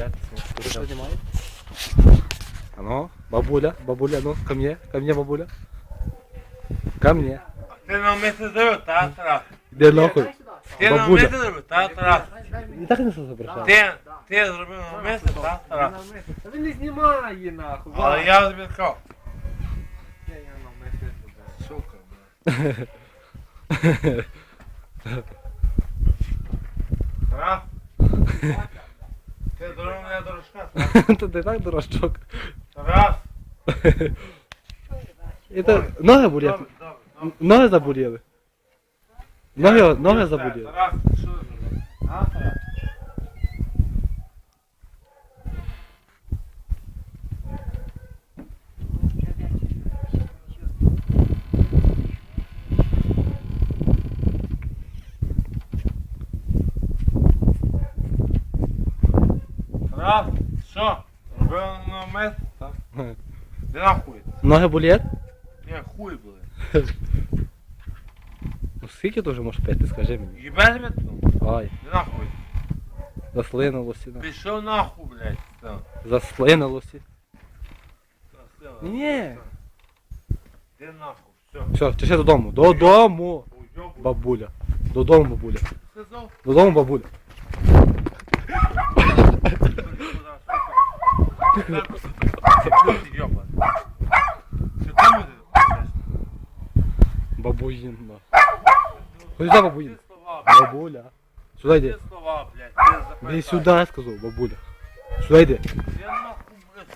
блядь. Ти що знімаєш? А ну, бабуля, бабуля, ну, ко мне, ко мне, бабуля. Ко мне. Ти на місце зробив, та Тарас. Іди нахуй. Ти на Бабуля. місце зробив, та Тарас. І так не запрещав. Ти, ти зробив на місце, та Тарас. Та він не знімає нахуй. Але я тобі сказав. Я я на мисі зробив. Сука, блядь. Тарас. Ти зробив мене дорожка, Тарас. Та ти так дорожчок. Раз. І то ноги болять. Добре, добре, добре. Ноги заболіли. Ноги, ноги заболіли. Тарас, що ти зробив? А, Тарас? Тарас, що? Робив на мес? Так. Де нахуй? Ноги болять? Ні, хуй були. Ну скільки ти вже можеш пити, скажи мені. Їбеш мене тут? Ай, Де нахуй? заслинулося. на. Пішов нахуй, блядь. Заслинулося. Ні. Ні. Де нахуй? Все. Все, тиши додому. Додому. Уйобу. Бабуля. Додому, бабуля. Сказав. Додому, бабуля. Бабуїн. Ходи сюди. Бабуля. Йди. слова, блядь. Іди сюди, я сказав, бабуля. Сюди йди. Я нахуй, блядь,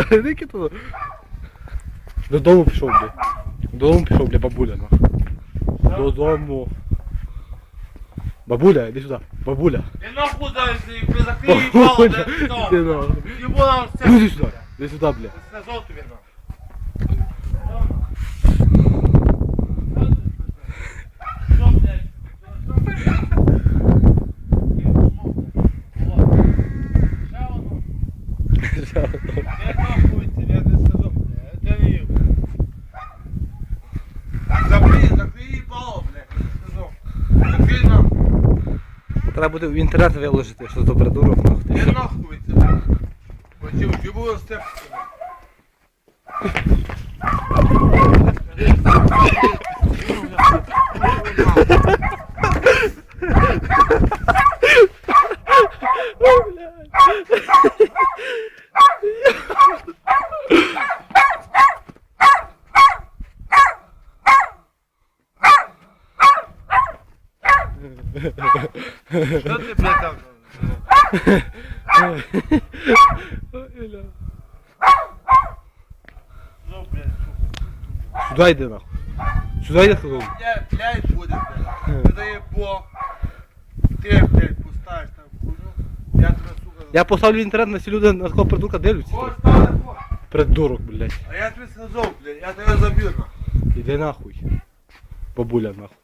сука. Іди туди. Додому пішов, бля. Додому пішов, бля, бабуля, нахуй. Додому. Бабуля, іди сюди. Бабуля. Я нахуй зараз ти закрий їбало, Бабуля. блядь, Іди що? нахуй. Їбало все. Ну, Іди сюди. Іди сюди, бля. Сказав тобі нахуй. Що, блядь? Що, блядь? Ще воно. Я нахуй тебе не сказав, блядь. Я не їв. Закрий, закрий їбало, блядь. Сказав. Закрий нахуй. Треба буде в інтернет виложити, що за придурок, нахуй. Я нахуй тебе. Хотів, їбу степки. Що ти, блядь. Ну, блядь, Сюди йди, нахуй. Сюди йди, сказав. Я, блядь, буде, блядь. Не дає Бог. Ти, блядь, поставиш там хуйню. Я тебе, сука, Я поставлю інтернет, на всі люди на такого придурка дивляться. Стане, Бог. Придурок, блядь. А я тобі сказав, блядь, я тебе заб'ю, нахуй. Іди нахуй. Бабуля, нахуй.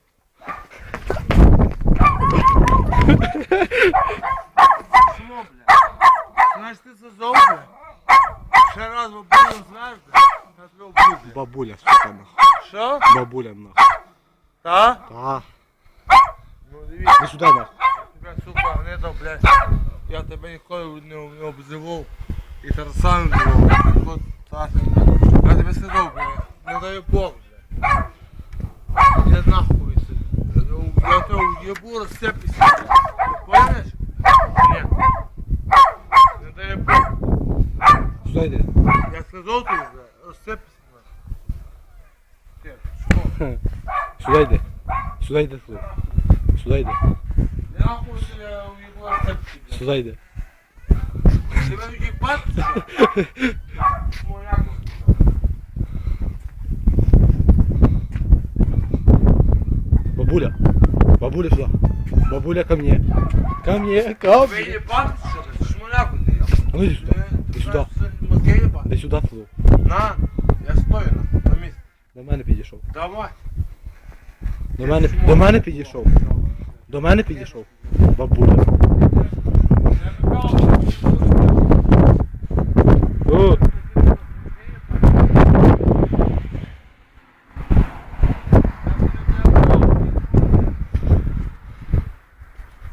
Чому, блядь? Знаєш, ти сказав, блядь? Ще раз бабулю знаєш, блядь? Я тебе вб'ю, блядь. Бабуля, сука, нахуй. Що? Бабуля, нахуй. Та? Та. Ну, дивіться. Іди сюди, нахуй. Тебе, сука, гнида, блядь. Я тебе ніколи не, не обзивав. І тарсан обзивав. От, так. Я тебе сказав, блядь. Не дай Бог, блядь. Я нахуй Це. Я тебе уебу розсепися. Поняєш? Ні. Не дай Бог. Сюди йди. Я сказав тобі, блядь, розсепися. Ти, що? Сюди йди. Сюди йди, сказав. Сюди йди. Я нахуй тебе уебу розсепися, блядь. Сюди йди. Тебе уебати, що? Моя кухня. Бабуля. Бабуля сюда. Бабуля ко мне. Ко мне, ко мне. Вы ебанцы, что ли? Шмуляку ти я. А ну иди сюда. Иди сюда. Мозги. Иди сюда, Флу. На, я стою на, на місці. До мене підійшов. Давай. До мене, до мене підійшов. До мене підійшов. Бабуля. О,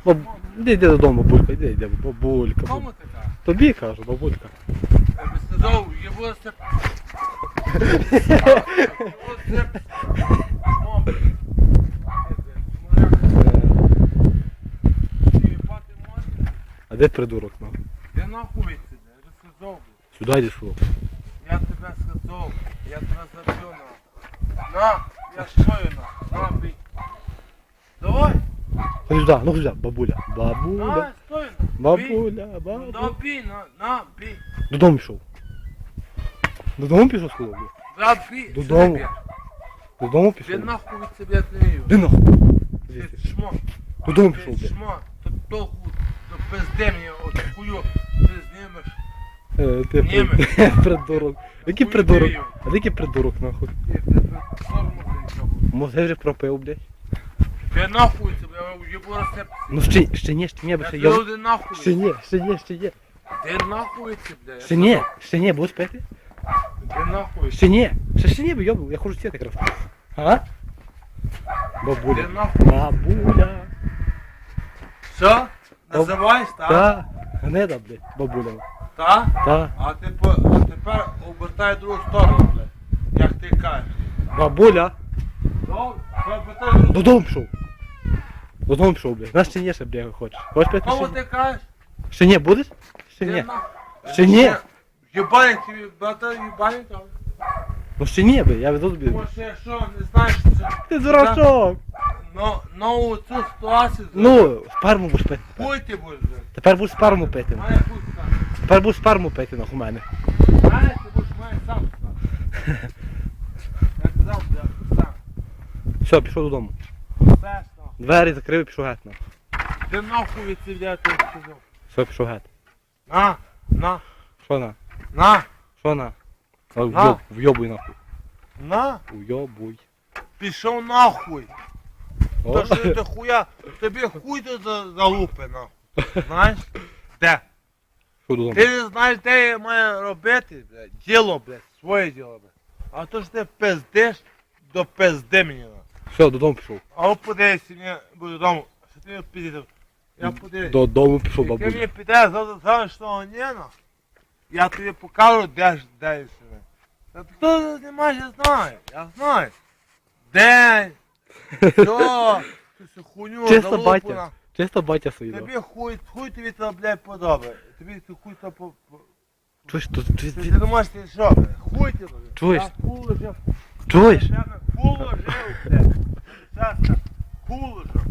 Баб... Іди, йди додому, бабулька, іди, йди, бабулька. Кому ти так? Тобі кажу, бабулька. Я би сказав, це... Його це... Ти? А де придурок, ну? Ти нахуй сиди, я же сказав. Сюди йди шо. Я тебе сказав, я тебе заб'ю на. На, я стою на, на, бій. Ходи сюди, ну сюди, бабуля. Бабуля. стой. Бабуля, Ну, бабуля. бій, на, на, бій. Додому пішов. Додому пішов блядь? Да, бій. Додому. Додому Ти пішов? нахуй від себе не. Де нахуй? Ти шмо. Додому пішов, Ти блядь. шмо. Ти толку, то пизди мені от хую. Ти знімеш. Е, Ти при- придурок. Який Хуй придурок? ти А який придурок, нахуй? Ти. Може вже пропив, блядь. Ти нахуй від себе, я їбу рецепт. Ну ще, ще ні, ще ні, бо Я ще тебе йоб... один нахуй. Ще ні, ще ні, ще ні. Ти нахуй від себе. Ще ні, ще ні, будеш пити? Ти нахуй. Ще ні, ще ще ні, бо йобу, я хочу сіти якраз. А? Бабуля. Ти нахуй. Бабуля. Що? Називаєш, так? Та. Гнида, блядь, бабуля. Так? Та. А, тепер, а тепер обертай в другу сторону, блядь. Як ти кажеш. Бабуля. Добре? Обертай в другу Додому пішов. Додому пішов, блядь. Знаєш, ще ні, ще, блядь, хочеш. Хочеш пити? Кому ти кажеш? Ще ні, будеш? Ще ні. Ще ні. Єбаник тобі, брата, єбаник там. Ну ще ні, блядь, я веду тобі. Може, я що, не знаєш, що це? Ти дурачок. Ну, ну, цю ситуацію. Ну, спарму будеш пити. Хуй ти будеш, блядь. Тепер будеш спарму пити. Має хуй сам. Тепер будеш спарму пити, нахуй мене. Має ти будеш, має сам. Я казав, блядь, сам. Все, пішов додому. Все, нахуй. Двері закрив і пішов геть, нахуй. Ти нахуй від себе я сказав. Все, пішов геть. На, на, Що на? на, Що на? А, На. вйоб, вйобуй нахуй. на. Уйобуй. Пішов нахуй. О, То що ти хуя, тобі хуй ти за- залупи нахуй. Знаєш? Де? Що додому? Ти не знаєш, де я маю робити, блядь. Діло, блядь, своє діло, блядь. А то ж ти пиздиш, до пизди мені нахуй. Все, додому пішов. А от подивися, мені буду додому. Що ти підеш? Я подивлюсь. Додому пішов, Ти мені бабуля. підеш, зараз що ні, нахуй. Я тобі покажу, де ж, де і все. Та хто не має, я знаю, я знаю. День, що, ти всю хуйню Чисто батя. Чисто батя свій. Тобі хуй, хуй тобі це, блядь, подобає. Тобі ти хуй то по... по- Чуєш, тут, Ти, ти думаєш, ти що. Хуй блядь. Чуєш? Я положив. Чуєш? Положив, блядь. Сестра, положив.